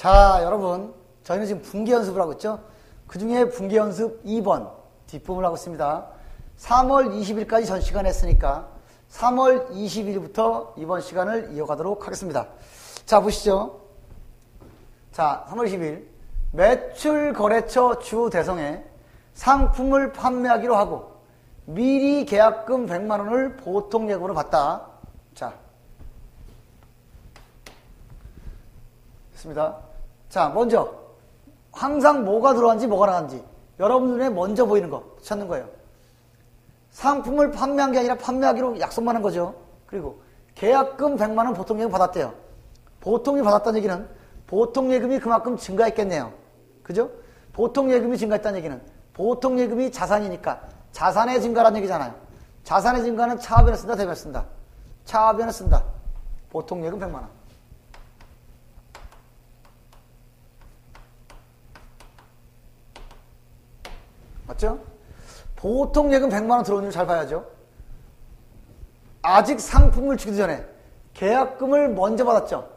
자, 여러분. 저희는 지금 분기 연습을 하고 있죠? 그 중에 분기 연습 2번 뒷부분을 하고 있습니다. 3월 20일까지 전 시간 했으니까 3월 20일부터 이번 시간을 이어가도록 하겠습니다. 자, 보시죠. 자, 3월 20일. 매출 거래처 주 대성에 상품을 판매하기로 하고 미리 계약금 100만 원을 보통 예금으로 받다. 자. 됐습니다. 자, 먼저 항상 뭐가 들어간지 뭐가 나간지 여러분 눈에 먼저 보이는 거 찾는 거예요. 상품을 판매한 게 아니라 판매하기로 약속만 한 거죠. 그리고 계약금 100만 원 보통 예금 받았대요. 보통 예금 받았다는 얘기는 보통 예금이 그만큼 증가했겠네요. 그죠? 보통 예금이 증가했다는 얘기는 보통 예금이 자산이니까 자산의 증가라는 얘기잖아요. 자산의 증가는 차압변에 쓴다, 대변에 쓴다. 차압변에 쓴다. 보통 예금 100만 원. 맞죠? 보통 예금 100만 원 들어오는 줄잘 봐야죠. 아직 상품을 주기 전에 계약금을 먼저 받았죠.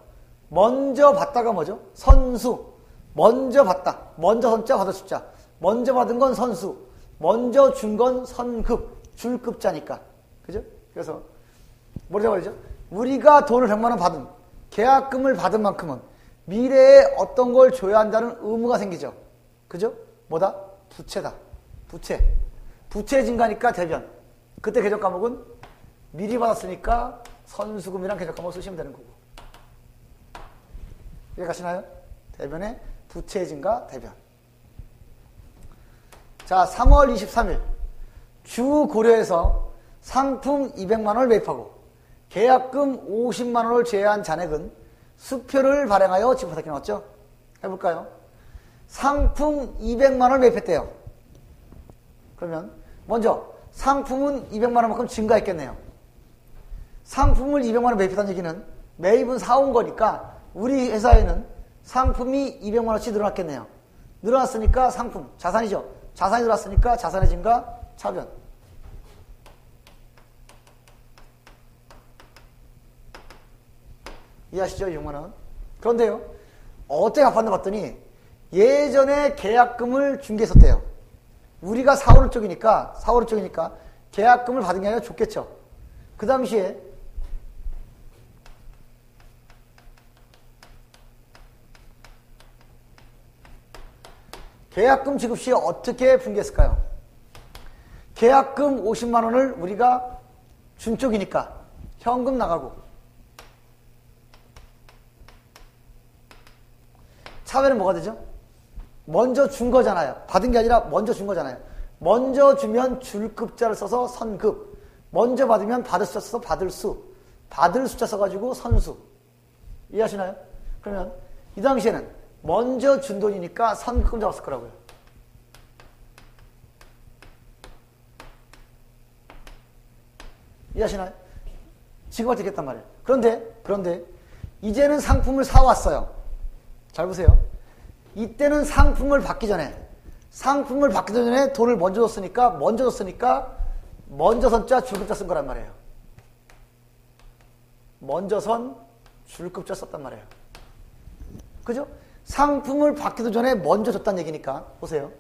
먼저 받다가 뭐죠? 선수. 먼저 받다. 먼저 선자 받을 숫자. 먼저 받은 건 선수. 먼저 준 건 선급. 줄급자니까. 그죠? 그래서 뭐라고 말이죠? 우리가 돈을 100만 원 받은 계약금을 받은 만큼은 미래에 어떤 걸 줘야 한다는 의무가 생기죠. 그죠? 뭐다? 부채다. 부채. 부채 증가니까 대변. 그때 계적 과목은 미리 받았으니까 선수금이랑 계적 과목 쓰시면 되는 거고. 이해 가시나요? 대변에 부채 증가 대변. 자, 3월 23일 주 고려에서 상품 200만 원을 매입하고 계약금 50만 원을 제외한 잔액은 수표를 발행하여 지급받게 나왔죠. 해볼까요? 상품 200만 원을 매입했대요. 그러면 먼저 상품은 200만 원만큼 증가했겠네요. 상품을 200만 원 매입했다는 얘기는 매입은 사온 거니까 우리 회사에는 상품이 200만 원씩 늘어났겠네요. 늘어났으니까 상품, 자산이죠. 자산이 늘어났으니까 자산의 증가, 차변. 이해하시죠? 6만 원. 그런데요. 어떻게 갚았나 봤더니 예전에 계약금을 중개했었대요. 우리가 사오는 쪽이니까 사오는 쪽이니까 계약금을 받은 게 아니라 좋겠죠. 그 당시에 계약금 지급 시에 어떻게 분개했을까요? 계약금 50만 원을 우리가 준 쪽이니까 현금 나가고 차별은 뭐가 되죠? 먼저 준 거잖아요. 받은 게 아니라 먼저 준 거잖아요. 먼저 주면 줄급자를 써서 선급. 먼저 받으면 받을 수 써서 받을 수. 받을 숫자 써가지고 선수. 이해하시나요? 그러면 이 당시에는 먼저 준 돈이니까 선급금 잡았을 거라고요. 이해하시나요? 지금 어떻게 했단 말이에요. 그런데, 그런데, 이제는 상품을 사왔어요. 잘 보세요. 이때는 상품을 받기 전에 상품을 받기 전에 돈을 먼저 줬으니까 먼저 줬으니까 먼저 선자 줄급자 쓴 거란 말이에요. 먼저 선 줄급자 썼단 말이에요. 그죠? 상품을 받기도 전에 먼저 줬다는 얘기니까 보세요.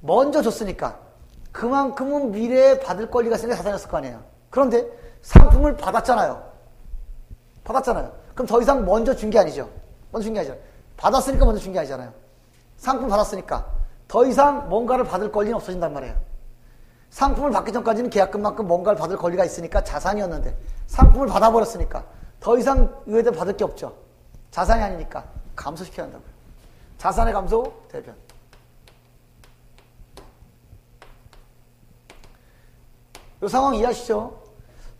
먼저 줬으니까 그만큼은 미래에 받을 권리가 있으니까 자산이었을 거 아니에요. 그런데 상품을 받았잖아요. 받았잖아요. 그럼 더 이상 먼저 준 게 아니죠. 먼저 준 게 아니죠. 받았으니까 먼저 준 게 아니잖아요. 상품 받았으니까 더 이상 뭔가를 받을 권리는 없어진단 말이에요. 상품을 받기 전까지는 계약금만큼 뭔가를 받을 권리가 있으니까 자산이었는데 상품을 받아버렸으니까 더 이상 의회대 받을 게 없죠. 자산이 아니니까 감소시켜야 한다고요. 자산의 감소 대변. 이 상황 이해하시죠?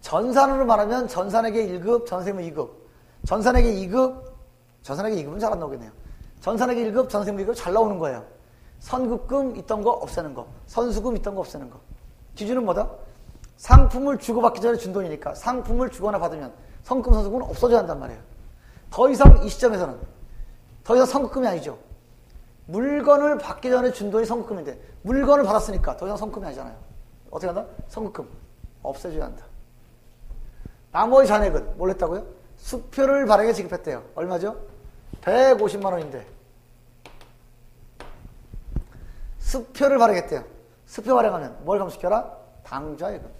전산으로 말하면 전산에게 1급, 전세무 2급. 전산에게 2급, 전산에게 2급은 잘 안 나오겠네요. 전산에게 1급, 전세무 2급 잘 나오는 거예요. 선급금 있던 거 없애는 거. 선수금 있던 거 없애는 거. 기준은 뭐다? 상품을 주고받기 전에 준 돈이니까 상품을 주거나 받으면 선급금, 선수금은 없어져야 한단 말이에요. 더 이상 이 시점에서는 더 이상 선급금이 아니죠. 물건을 받기 전에 준 돈이 선급금인데 물건을 받았으니까 더 이상 선급금이 아니잖아요. 어떻게 한다? 선급금 없애줘야 한다. 나머지 잔액은 뭘 했다고요? 수표를 발행해 지급했대요. 얼마죠? 150만 원인데 수표를 발행했대요. 수표 발행하면 뭘 감소시켜라? 당좌예금.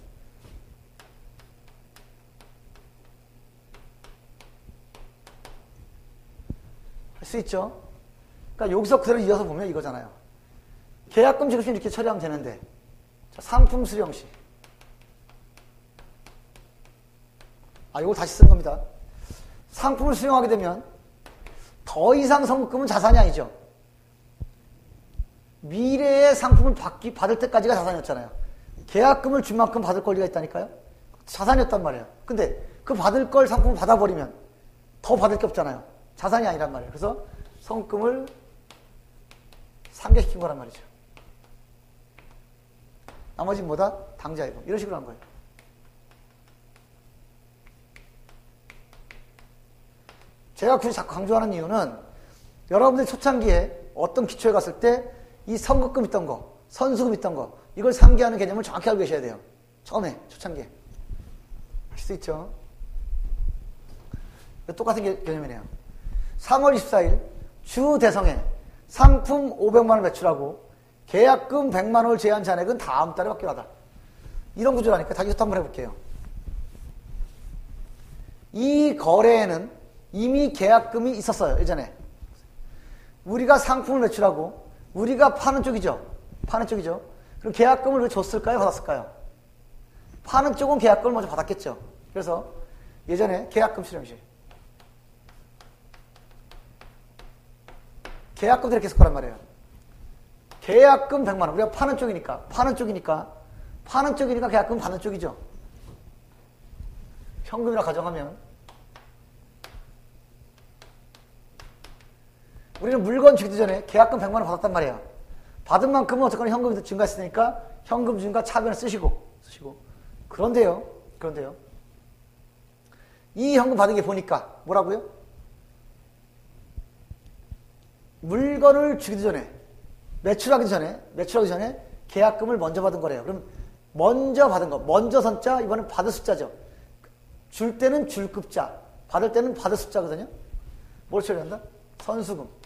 할 수 있죠. 그러니까 여기서 그대로 이어서 보면 이거잖아요. 계약금 지급시 이렇게 처리하면 되는데 자, 상품 수령 시. 아, 이거 다시 쓴 겁니다. 상품을 수령하게 되면 더 이상 성금은 자산이 아니죠. 미래의 상품을 받기, 받을 때까지가 자산이었잖아요. 계약금을 준 만큼 받을 권리가 있다니까요. 자산이었단 말이에요. 근데 그 받을 걸 상품을 받아버리면 더 받을 게 없잖아요. 자산이 아니란 말이에요. 그래서 성금을 상계시킨 거란 말이죠. 나머지는 뭐다? 당자이금. 이런 식으로 한 거예요. 제가 굳이 자꾸 강조하는 이유는 여러분들이 초창기에 어떤 기초에 갔을 때 이 선급금 있던 거, 선수금 있던 거, 이걸 상기하는 개념을 정확히 알고 계셔야 돼요. 처음에, 초창기에. 할 수 있죠. 똑같은 개념이네요. 3월 24일 주 대성에 상품 500만 원 매출하고 계약금 100만 원을 제한 잔액은 다음 달에 받기로 하다. 이런 구조라니까 다시 한번 해볼게요. 이 거래에는 이미 계약금이 있었어요. 예전에. 우리가 상품을 매출하고 우리가 파는 쪽이죠. 파는 쪽이죠. 그럼 계약금을 왜 줬을까요? 받았을까요? 파는 쪽은 계약금을 먼저 받았겠죠. 그래서 예전에 계약금 실험실. 계약금도 이렇게 했을 거란 말이에요. 계약금 100만원. 우리가 파는 쪽이니까, 파는 쪽이니까, 파는 쪽이니까 계약금 받는 쪽이죠. 현금이라 가정하면 우리는 물건 주기도 전에 계약금 100만 원 받았단 말이야. 받은 만큼은 어쨌거나 현금이 증가했으니까 현금 증가 차변을 쓰시고 쓰시고 그런데요. 그런데요. 이 현금 받은 게 보니까 뭐라고요? 물건을 주기도 전에 매출하기 전에 매출하기 전에 계약금을 먼저 받은 거래요. 그럼 먼저 받은 거 먼저 선자 이번엔 받을 숫자죠. 줄 때는 줄급자 받을 때는 받을 숫자거든요. 뭘 처리한다? 선수금.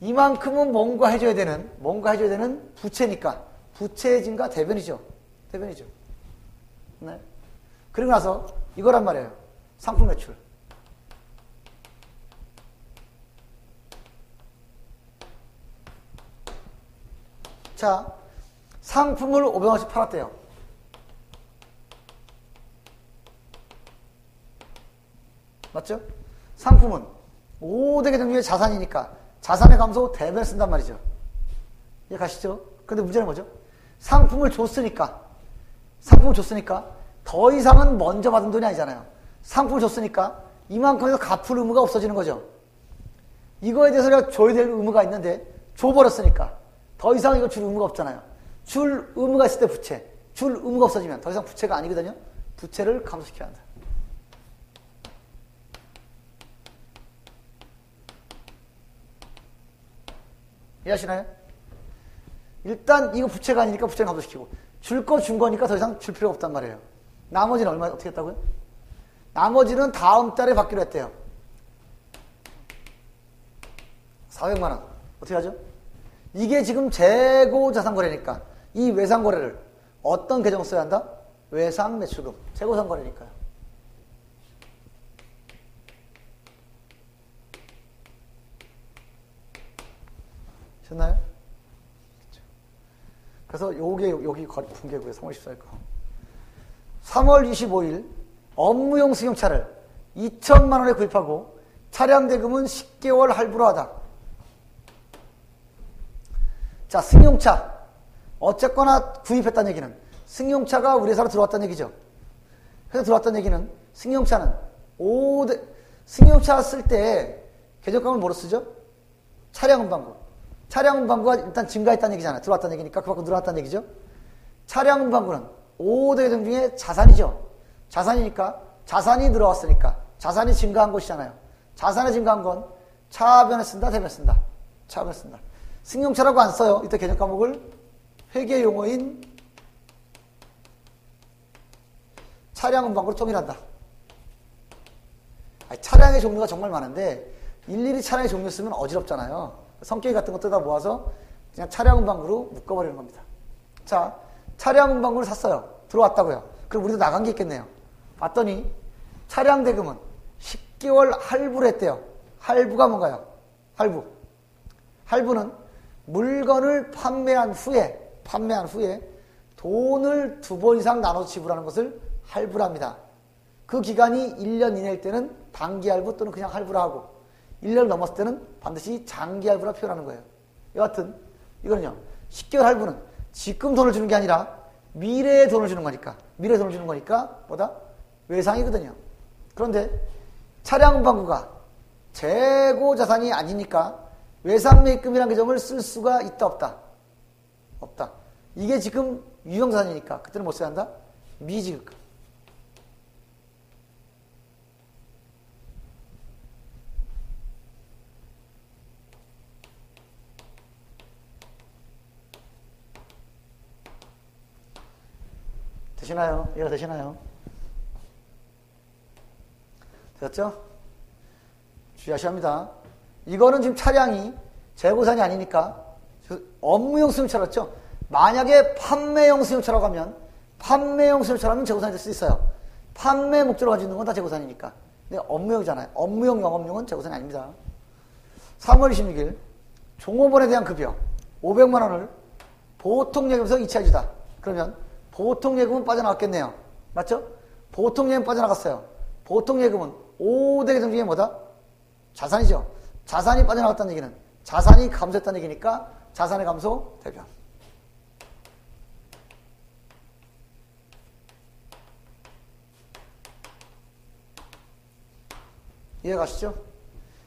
이만큼은 뭔가 해줘야 되는, 뭔가 해줘야 되는 부채니까. 부채 증가 대변이죠. 대변이죠. 네. 그리고 나서 이거란 말이에요. 상품 매출. 자, 상품을 500원씩 팔았대요. 맞죠? 상품은 5대개 종류의 자산이니까 자산의 감소 대변을 쓴단 말이죠. 이해 가시죠? 근데 문제는 뭐죠? 상품을 줬으니까, 상품을 줬으니까 더 이상은 먼저 받은 돈이 아니잖아요. 상품을 줬으니까 이만큼에서 갚을 의무가 없어지는 거죠. 이거에 대해서 내가 줘야 될 의무가 있는데 줘버렸으니까 더 이상 이거 줄 의무가 없잖아요. 줄 의무가 있을 때 부채, 줄 의무가 없어지면 더 이상 부채가 아니거든요. 부채를 감소시켜야 한다. 이해하시나요? 일단 이거 부채가 아니니까 부채를 감소시키고 줄 거 준 거니까 더 이상 줄 필요가 없단 말이에요. 나머지는 얼마 어떻게 했다고요? 나머지는 다음 달에 받기로 했대요. 400만 원. 어떻게 하죠? 이게 지금 재고 자산 거래니까 이 외상 거래를 어떤 계정 써야 한다? 외상 매출금. 재고상 거래니까요. 됐나요? 그래서 요게 여기 분계구에 3월 14일 거. 3월 25일 업무용 승용차를 2천만 원에 구입하고 차량 대금은 10개월 할부로 하다. 자, 승용차. 어쨌거나 구입했다는 얘기는 승용차가 우리 회사로 들어왔다는 얘기죠. 회사 들어왔다는 얘기는 승용차는 5대, 승용차 쓸때 계정감을 뭐로 쓰죠? 차량 운반구. 차량 운반구가 일단 증가했다는 얘기잖아요. 들어왔다는 얘기니까 그 밖으로 늘어났다는 얘기죠. 차량 운반구는 5대 계정 중에 자산이죠. 자산이니까 자산이 늘어왔으니까 자산이 증가한 것이잖아요. 자산이 증가한 건 차변에 쓴다, 대변에 쓴다. 차변에 쓴다. 승용차라고 안 써요. 이때 개념 과목을 회계 용어인 차량 운반구로 통일한다. 차량의 종류가 정말 많은데 일일이 차량의 종류 쓰면 어지럽잖아요. 성격이 같은 거 뜯어 모아서 그냥 차량 운반구로 묶어버리는 겁니다. 자, 차량 운반구를 샀어요. 들어왔다고요. 그럼 우리도 나간 게 있겠네요. 봤더니 차량 대금은 10개월 할부를 했대요. 할부가 뭔가요? 할부. 할부는 물건을 판매한 후에, 판매한 후에 돈을 두 번 이상 나눠 지불하는 것을 할부랍니다. 그 기간이 1년 이내일 때는 단기 할부 또는 그냥 할부라 하고 1년 넘었을 때는 반드시 장기 할부라 표현하는 거예요. 여하튼 이거는요. 10개월 할부는 지금 돈을 주는 게 아니라 미래에 돈을 주는 거니까 미래에 돈을 주는 거니까 뭐다? 외상이거든요. 그런데 차량 방구가 재고 자산이 아니니까 외상 매입금이라는 개념을 쓸 수가 있다 없다? 없다. 이게 지금 유형자산이니까 그때는 못 써야 한다? 미지급 되시나요? 이해가 되시나요? 되셨죠? 주의하셔야 합니다. 이거는 지금 차량이 재고산이 아니니까 업무용 수용차였죠. 만약에 판매용 수용차라고 하면 판매용 수용차라면 재고산이 될 수 있어요. 판매 목적으로 가지고 있는 건 다 재고산이니까. 근데 업무용이잖아요. 업무용 영업용은 재고산이 아닙니다. 3월 26일 종업원에 대한 급여 500만 원을 보통 예금에서 이체해주다. 그러면 보통 예금은 빠져나갔겠네요. 맞죠? 보통 예금 빠져나갔어요. 보통 예금은 5대 계정 중에 뭐다? 자산이죠. 자산이 빠져나갔다는 얘기는 자산이 감소했다는 얘기니까 자산의 감소 대변. 이해 가시죠?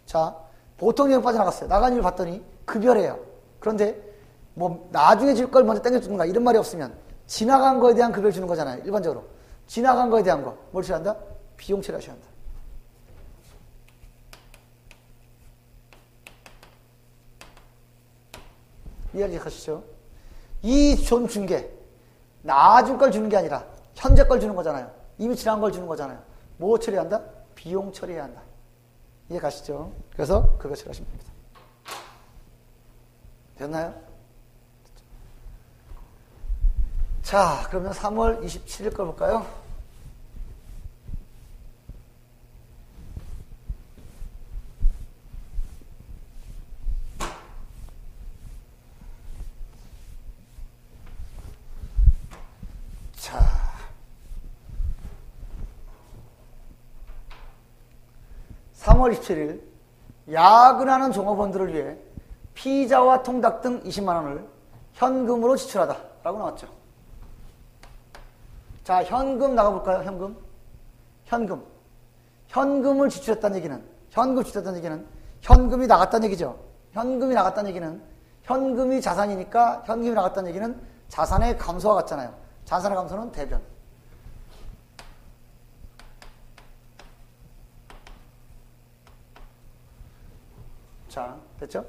자, 보통 예금 빠져나갔어요. 나간 일을 봤더니 급여래요. 그런데 뭐 나중에 줄 걸 먼저 땡겨주는가 이런 말이 없으면 지나간 거에 대한 급여를 주는 거잖아요. 일반적으로. 지나간 거에 대한 거. 뭘 처리한다? 비용 처리하셔야 한다. 이해하시죠? 이 존 중개. 나중 걸 주는 게 아니라 현재 걸 주는 거잖아요. 이미 지난 걸 주는 거잖아요. 뭐 처리한다? 비용 처리해야 한다. 이해 가시죠? 그래서 그거 처리하시면 됩니다. 됐나요? 자, 그러면 3월 27일 걸 볼까요? 자. 3월 27일 야근하는 종업원들을 위해 피자와 통닭 등 20만 원을 현금으로 지출하다 라고 나왔죠. 자, 현금 나가볼까요? 현금. 현금. 현금을 지출했다는 얘기는, 현금 지출했다는 얘기는 현금이 나갔다는 얘기죠. 현금이 나갔다는 얘기는 현금이 자산이니까 현금이 나갔다는 얘기는 자산의 감소와 같잖아요. 자산의 감소는 대변. 자, 됐죠?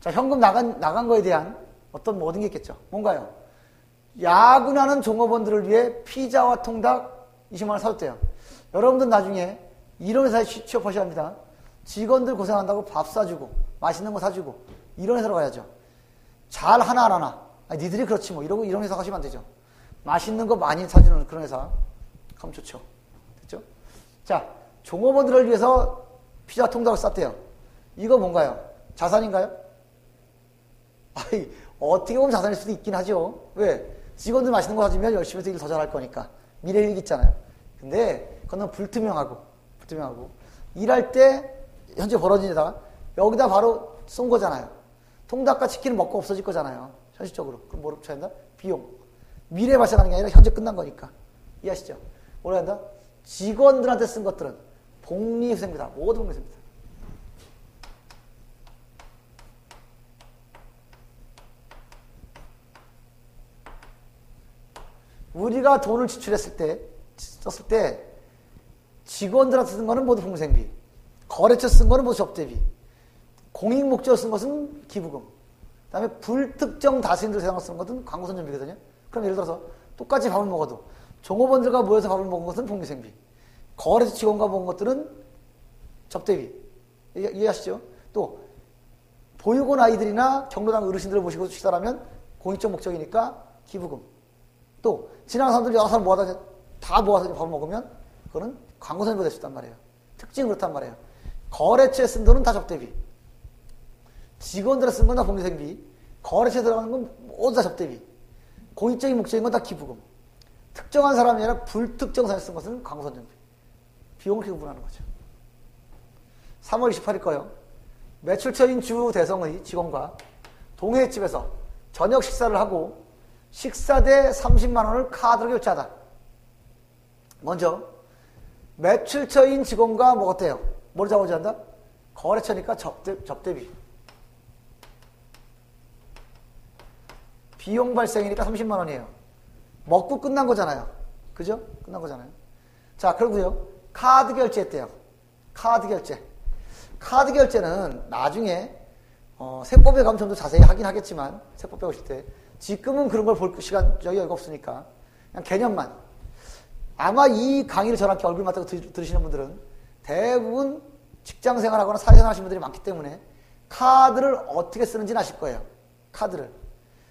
자, 현금 나간, 나간 거에 대한 어떤 모든 게 있겠죠. 뭔가요? 야근하는 종업원들을 위해 피자와 통닭 20만 원 사줬대요. 여러분들 나중에 이런 회사에 취업하셔야 합니다. 직원들 고생한다고 밥 사주고 맛있는 거 사주고 이런 회사로 가야죠. 잘 하나 안 하나. 아니, 니들이 그렇지 뭐 이러고 이런 회사 가시면 안 되죠. 맛있는 거 많이 사주는 그런 회사 가면 좋죠. 됐죠? 자, 종업원들을 위해서 피자 통닭을 쌌대요. 이거 뭔가요? 자산인가요? 아이, 어떻게 보면 자산일 수도 있긴 하죠. 왜? 직원들 맛있는 거 사주면 열심히 해서 일 더 잘할 거니까. 미래일 있잖아요. 근데 그건 불투명하고, 불투명하고. 일할 때 현재 벌어진 데다가 여기다 바로 쏜 거잖아요. 통닭과 치킨은 먹고 없어질 거잖아요. 현실적으로. 그럼 뭐로 쳐야 한다? 비용. 미래에 발생하는 게 아니라 현재 끝난 거니까. 이해하시죠? 뭐라 한다? 직원들한테 쓴 것들은 복리후생입니다. 모두 복리후생입니다. 우리가 돈을 지출했을 때, 썼을 때, 직원들한테 쓴 거는 모두 봉생비, 거래처 쓴 거는 모두 접대비, 공익 목적으로 쓴 것은 기부금, 그 다음에 불특정 다수인들 세상으로 쓴 것은 광고선전비거든요. 그럼 예를 들어서 똑같이 밥을 먹어도 종업원들과 모여서 밥을 먹은 것은 봉기생비, 거래처 직원과 먹은 것들은 접대비. 이해 하시죠? 또 보육원 아이들이나 경로당 어르신들을 모시고 식사하면 공익적 목적이니까 기부금. 또 지나가는 사람들 여러 사람 모아다 다 모아서 밥을 먹으면 그거는 광고 선거 될수 있단 말이에요. 특징은 그렇단 말이에요. 거래처에 쓴 돈은 다 접대비. 직원들에 쓴 건 다 공개생비. 거래처에 들어가는 건 모두 다 접대비. 공익적인 목적인 건 다 기부금. 특정한 사람이 아니라 불특정 사람이 쓴 것은 광고선정비. 비용을 이렇게 구분하는 거죠. 3월 28일 거요. 매출처인 주 대성의 직원과 동해집에서 저녁 식사를 하고 식사대 30만 원을 카드로 결제하다. 먼저 매출처인 직원과 뭐 어때요? 뭘 작업한다? 거래처니까 접대, 접대비. 비용 발생이니까 30만 원이에요. 먹고 끝난 거잖아요. 그죠? 끝난 거잖아요. 자, 그러고요. 카드 결제했대요. 카드 결제. 카드 결제는 나중에 어, 좀더 자세히 하긴 하겠지만 세법 배우실 때 지금은 그런 걸 볼 시간 여유가 없으니까 그냥 개념만 아마 이 강의를 저랑 얼굴 맞대고 들으시는 분들은 대부분 직장 생활하거나 사회생활 하시는 분들이 많기 때문에 카드를 어떻게 쓰는지는 아실 거예요. 카드를.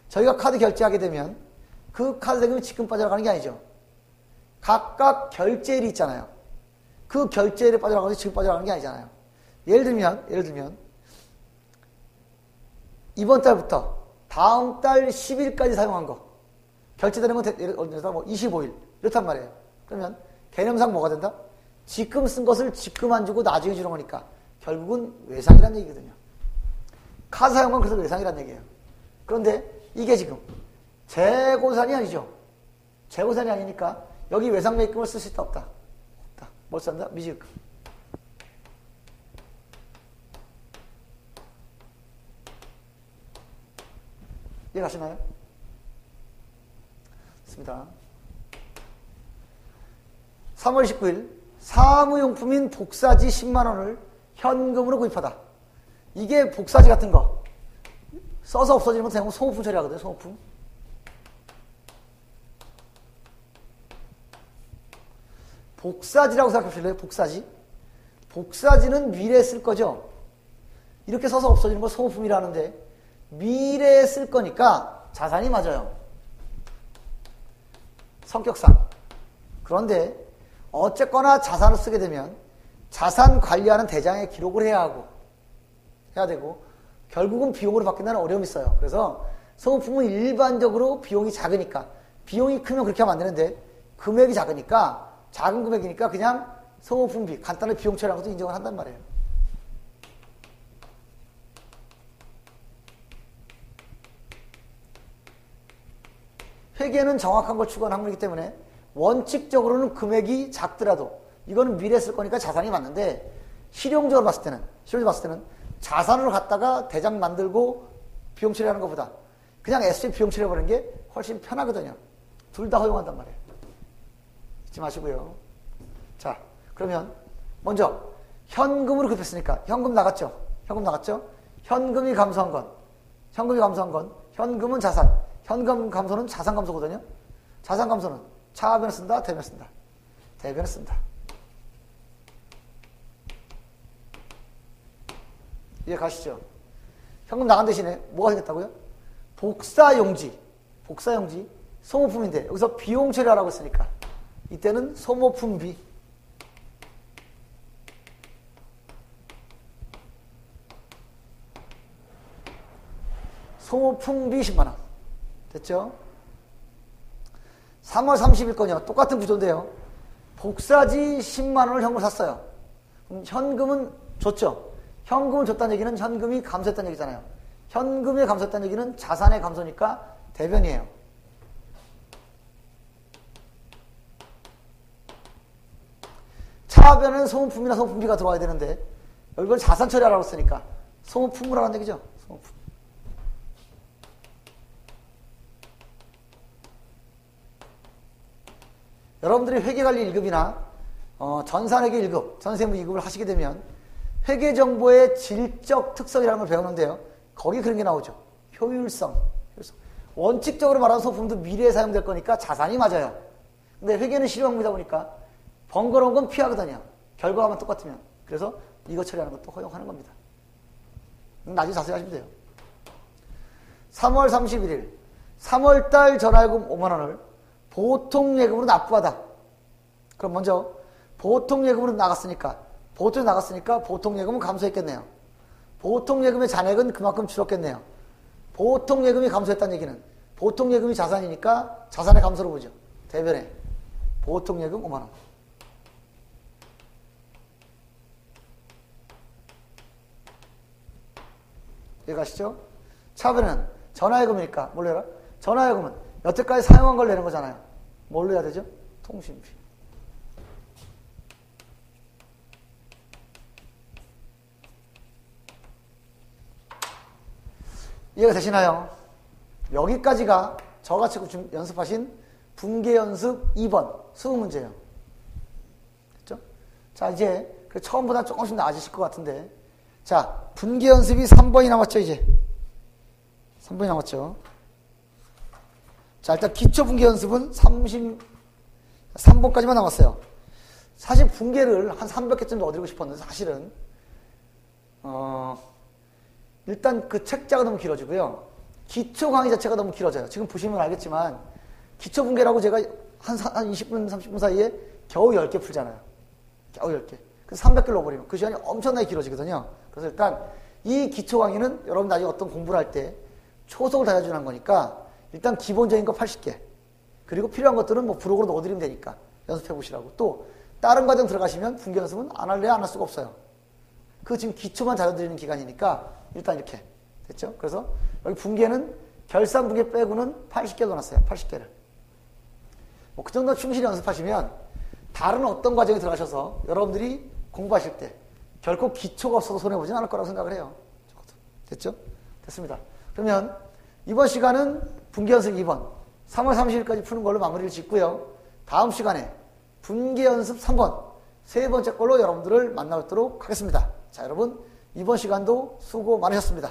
저희가 카드 결제하게 되면 그 카드 대금이 지금 빠져나가는 게 아니죠. 각각 결제일이 있잖아요. 그 결제일에 빠져나가서 지금 빠져나가는 게 아니잖아요. 예를 들면, 예를 들면, 이번 달부터 다음 달 10일까지 사용한 거. 결제되는 건 예를 들어서 뭐 25일. 이렇단 말이에요. 그러면 개념상 뭐가 된다? 지금 쓴 것을 지금 안 주고 나중에 주는 거니까 결국은 외상이라는 얘기거든요. 카드 사용은 그래서 외상이라는 얘기예요. 그런데 이게 지금 재고산이 아니죠. 재고산이 아니니까 여기 외상 매입금을 쓸 수 있다 없다. 없다. 뭘 쓴다? 미지금. 이해가시나요? 좋습니다. 3월 19일 사무용품인 복사지 10만원을 현금으로 구입하다. 이게 복사지 같은 거. 써서 없어지는 건 대부분 소모품 처리하거든요. 소모품. 복사지라고 생각하실래요? 복사지. 복사지는 미래에 쓸 거죠. 이렇게 써서 없어지는 건 소모품이라는데 미래에 쓸 거니까 자산이 맞아요. 성격상. 그런데 어쨌거나 자산을 쓰게 되면 자산 관리하는 대장에 기록을 해야 하고 해야 되고 결국은 비용으로 바뀐다는 어려움이 있어요. 그래서 소모품은 일반적으로 비용이 작으니까 비용이 크면 그렇게 하면 안 되는데 금액이 작으니까 작은 금액이니까 그냥 소모품비 간단한 비용 처리하는 것도 인정을 한단 말이에요. 회계는 정확한 걸 추구하는 학문이기 때문에 원칙적으로는 금액이 작더라도 이거는 미래에 쓸 거니까 자산이 맞는데 실용적으로 봤을 때는 실용적으로 봤을 때는 자산으로 갖다가 대장 만들고 비용 처리하는 것보다 그냥 SC 비용 처리해버리는 게 훨씬 편하거든요. 둘 다 허용한단 말이에요. 잊지 마시고요. 자, 그러면 먼저 현금으로 급했으니까 현금 나갔죠. 현금 나갔죠. 현금이 감소한 건 현금이 감소한 건 현금은 자산, 현금 감소는 자산 감소거든요. 자산 감소는 차변에 쓴다, 대변에 쓴다. 대변에 쓴다. 이해 가시죠? 현금 나간 대신에 뭐가 생겼다고요? 복사용지. 복사용지. 소모품인데 여기서 비용 처리하라고 했으니까 이때는 소모품비. 소모품비 10만원. 됐죠? 3월 30일 거냐. 똑같은 구조인데요. 복사지 10만 원을 현금을 샀어요. 현금은 줬죠. 현금을 줬다는 얘기는 현금이 감소했다는 얘기잖아요. 현금이 감소했다는 얘기는 자산의 감소니까 대변이에요. 차변은 소모품이나 소모품비가 들어와야 되는데 여기는 자산 처리하라고 했으니까 소모품을 하라는 얘기죠. 소모품. 여러분들이 회계관리 1급이나 어, 전산회계 1급, 전세무 2급을 하시게 되면 회계정보의 질적 특성이라는 걸 배우는데요. 거기 그런 게 나오죠. 효율성. 효율성. 원칙적으로 말하는 소품도 미래에 사용될 거니까 자산이 맞아요. 근데 회계는 실용입니다 보니까 번거로운 건 피하거든요. 결과만 똑같으면. 그래서 이거 처리하는 것도 허용하는 겁니다. 나중에 자세히 하시면 돼요. 3월 31일 3월달 전화요금 5만원을 보통 예금으로 납부하다. 그럼 먼저 보통 예금으로 나갔으니까 보통에 나갔으니까 보통 예금은 감소했겠네요. 보통 예금의 잔액은 그만큼 줄었겠네요. 보통 예금이 감소했다는 얘기는 보통 예금이 자산이니까 자산의 감소로 보죠. 대변에 보통 예금 5만 원. 이해가시죠? 차변은 전화요금이니까 뭘로 해라? 전화요금은 여태까지 사용한 걸 내는 거잖아요. 뭘로 해야 되죠? 통신비. 이해가 되시나요? 여기까지가 저같이 연습하신 분계 연습 2번 수능 문제예요. 됐죠? 자, 이제 그 처음보다 조금씩 나아지실 것 같은데. 자, 분계 연습이 3번이 남았죠, 이제. 3번이 남았죠. 자, 일단 기초 분계 연습은 33번까지만 남았어요. 사실 분계를 한 300개 쯤 넣어드리고 싶었는데, 사실은, 어, 일단 그 책자가 너무 길어지고요. 기초 강의 자체가 너무 길어져요. 지금 보시면 알겠지만, 기초 분계라고 제가 한, 한 20분, 30분 사이에 겨우 10개 풀잖아요. 겨우 10개. 그래서 300개를 넣어버리면 그 시간이 엄청나게 길어지거든요. 그래서 일단 이 기초 강의는 여러분 나중에 어떤 공부를 할 때 초속을 다져주는 거니까 일단 기본적인 거 80개. 그리고 필요한 것들은 뭐 브록으로 넣어드리면 되니까 연습해 보시라고. 또 다른 과정 들어가시면 분계 연습은 안 할래 안할 수가 없어요. 그 지금 기초만 다져드리는 기간이니까 일단 이렇게 됐죠? 그래서 여기 분계는 결산 분계 빼고는 80개 넣어놨어요. 80개를. 뭐 그 정도 충실히 연습하시면 다른 어떤 과정에 들어가셔서 여러분들이 공부하실 때 결코 기초가 없어서 손해보진 않을 거라고 생각을 해요. 됐죠? 됐습니다. 그러면 이번 시간은 분계연습 2번 3월 30일까지 푸는 걸로 마무리를 짓고요. 다음 시간에 분계연습 3번 세 번째 걸로 여러분들을 만나뵙도록 하겠습니다. 자 여러분 이번 시간도 수고 많으셨습니다.